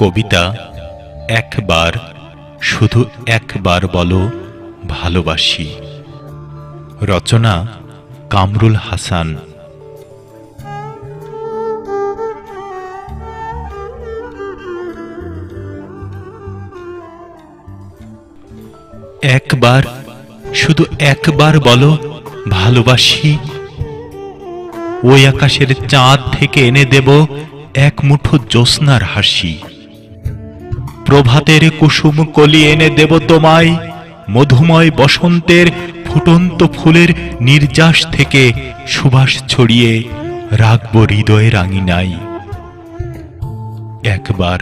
কবিতা একবার, শুধু একবার বলো ভালোবাসি। রচনা কামরুল হাসান। একবার, শুধু একবার বলো ভালোবাসি। ওই আকাশের চাঁদ থেকে এনে দেব এক মুঠো জ্যোৎস্নার হাসি। প্রভাতের কুসুম কলি এনে দেব তোমায়। মধুময় বসন্তের ফুটন্ত ফুলের নির্যাস থেকে সুবাস ছড়িয়ে রাখব হৃদয়ে রাঙিনাই। একবার,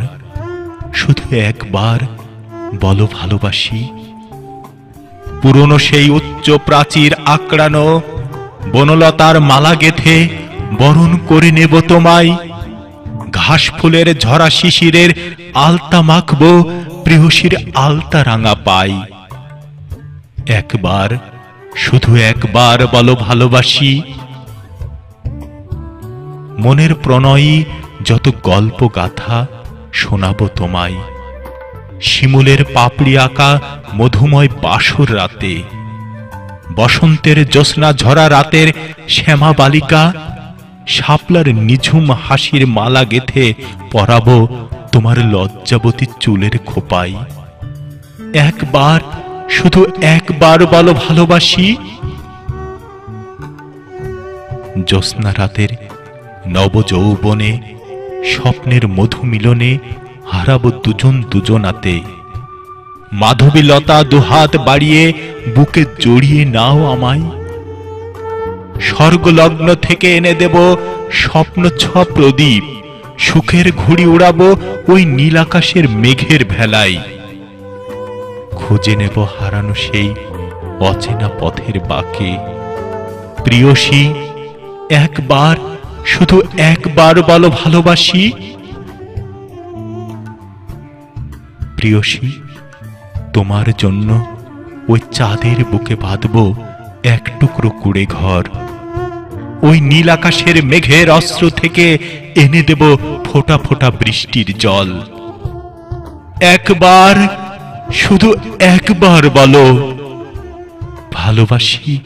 শুধু একবার বলো ভালোবাসি। পুরনো সেই উচ্চ প্রাচীর আঁকড়ানো, বনলতার মালা গেথে বরণ করে নেব তোমায়। ঘাস ফুলের ঝরা শিশিরের আলতা মাখব, প্রেয়সীর আলতা রাঙা পাই। একবার, শুধু একবার বলো ভালোবাসি। মনের প্রণয়ী যত গল্প গাথা শোনাবো তোমায়। শিমুলের পাপড়ি আঁকা মধুময় বাসর রাতে। বসন্তের জ্যোৎস্না ঝরা রাতের শ্যামা বালিকা। শাপলার নিঝুম হাসির মালা গেথে পরাবো তোমার লজ্জাবতী চুলের খোপাই। একবার, শুধু একবার বলো ভালোবাসি। জ্যোৎস্না রাতের নব যৌবনে স্বপ্নের মধু মিলনে হারাবো দুজন দুজনাতে। মাধবী লতা দুহাত বাড়িয়ে বুকে জড়িয়ে নাও আমায়। স্বর্গলগ্ন থেকে এনে দেব স্বপ্ন ছ প্রদীপ। সুখের ঘুড়ি উড়াবো ওই নীল আকাশের মেঘের ভেলায়। খুঁজে নেব হারানো সেই অচেনা পথের বাকে। প্রিয়সী, একবার, শুধু একবার বলো ভালোবাসি। প্রিয়সী, তোমার জন্য ওই চাঁদের বুকে বাঁধব এক টুকরো কুড়ে ঘর ওই নীল আকাশের মেঘের অস্ত্র থেকে এনে দেব ফোটা ফোটা বৃষ্টির জল। একবার, শুধু একবার বলো, ভালোবাসি